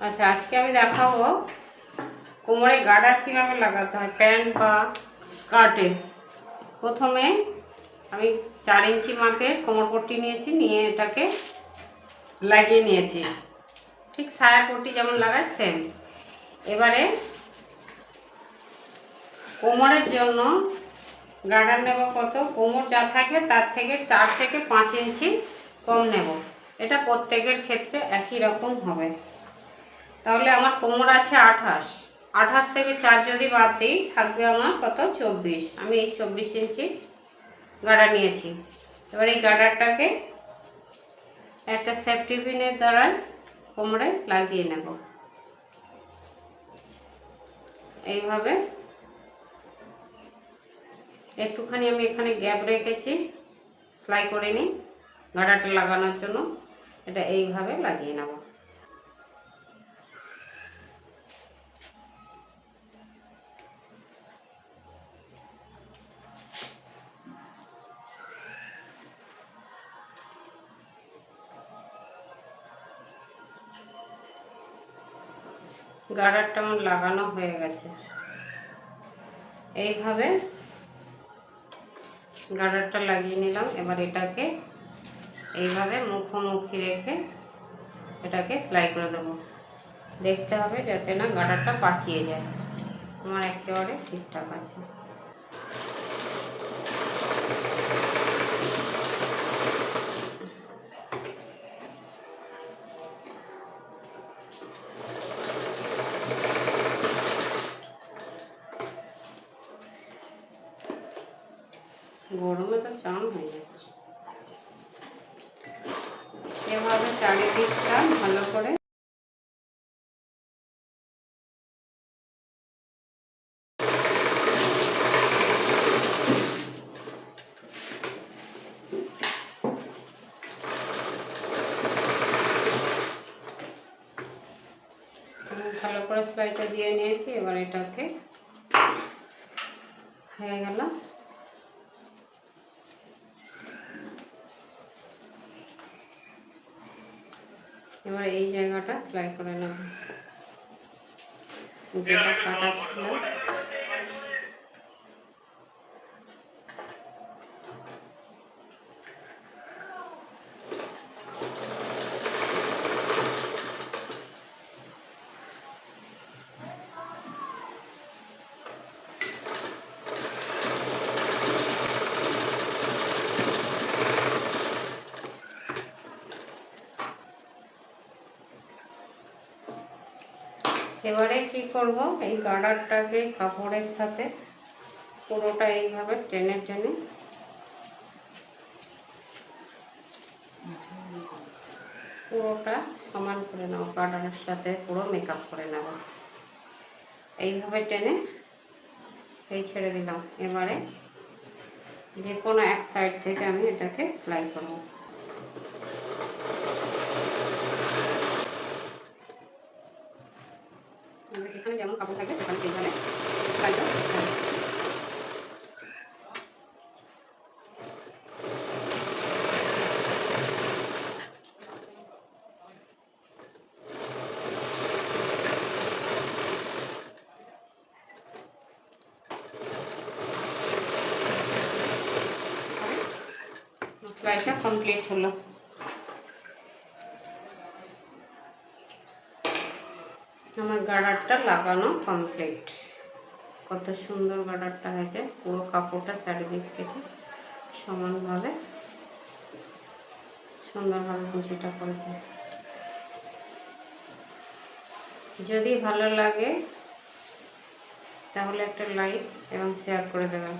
আচ্ছা আজকে আমি দেখাবো কোমরে গার্ডার কীভাবে লাগাতে হয়, প্যান্ট বা স্কার্টে। প্রথমে আমি চার ইঞ্চি মাপের কোমর পট্টি নিয়েছি, নিয়ে এটাকে লাগিয়ে নিয়েছি। ঠিক সায়া পট্টি যেমন লাগায় সেম এবারে কোমরের জন্য গার্ডার নেব কত? কোমর যা থাকবে তার থেকে চার থেকে পাঁচ ইঞ্চি কম নেব। এটা প্রত্যেকের ক্ষেত্রে একই রকম হবে। তাহলে আমার কোমর আছে আঠাশ। আঠাশ থেকে চার যদি বাদ দিই, থাকবে আমার কত? চব্বিশ। আমি এই চব্বিশ ইঞ্চি গার্ডার নিয়েছি। এবার এই গাডারটাকে একটা সেফটি পিনের দ্বারা কোমরে লাগিয়ে নেব। এইভাবে একটুখানি আমি এখানে গ্যাপ রেখেছি, সেলাই করে নিই গাডারটা লাগানোর জন্য। এটা এইভাবে লাগিয়ে নেব। গাডারটা আমার লাগানো হয়ে গেছে। এইভাবে গার্ডারটা লাগিয়ে নিলাম। এবার এটাকে এইভাবে মুখোমুখি রেখে এটাকে সেলাই করে দেবো। দেখতে হবে যাতে না গাডারটা পাকিয়ে যায়। আমার একেবারে ঠিকঠাক আছে। গরমে তো চান হয়ে যাচ্ছে এভাবে চারিদিকটা ভালো করে। ভালো করে সেলাইটা দিয়ে নিয়েছি, এবার এটাকে হয়ে গেল। এবার এই জায়গাটা সেলাই করে নেব। যেটা কাটা ছিল। এবারে কি করব? এই গার্ডারটাকে কাপড়ের সাথে পুরোটা এইভাবে টেনে টেনে। পুরোটা সমান করে নেব গার্ডারের সাথে পুরো মেকআপ করে নেব এইভাবে টেনে এই ছেড়ে দিলাম। এবারে যে কোনো এক সাইড থেকে আমি এটাকে সেলাই করব যেখানে যেমন কাপড় থাকে সেখানে সেইভাবে কাজটা সেলাইটা কমপ্লিট হলো। আমার গার্ডারটা লাগানো কমপ্লিট কত সুন্দর গার্ডারটা হয়েছে, পুরো কাপড়টা চারিদিক থেকে সমানভাবে সুন্দরভাবে কুচিটা করেছে। যদি ভালো লাগে, তাহলে একটা লাইক এবং শেয়ার করে দেবেন।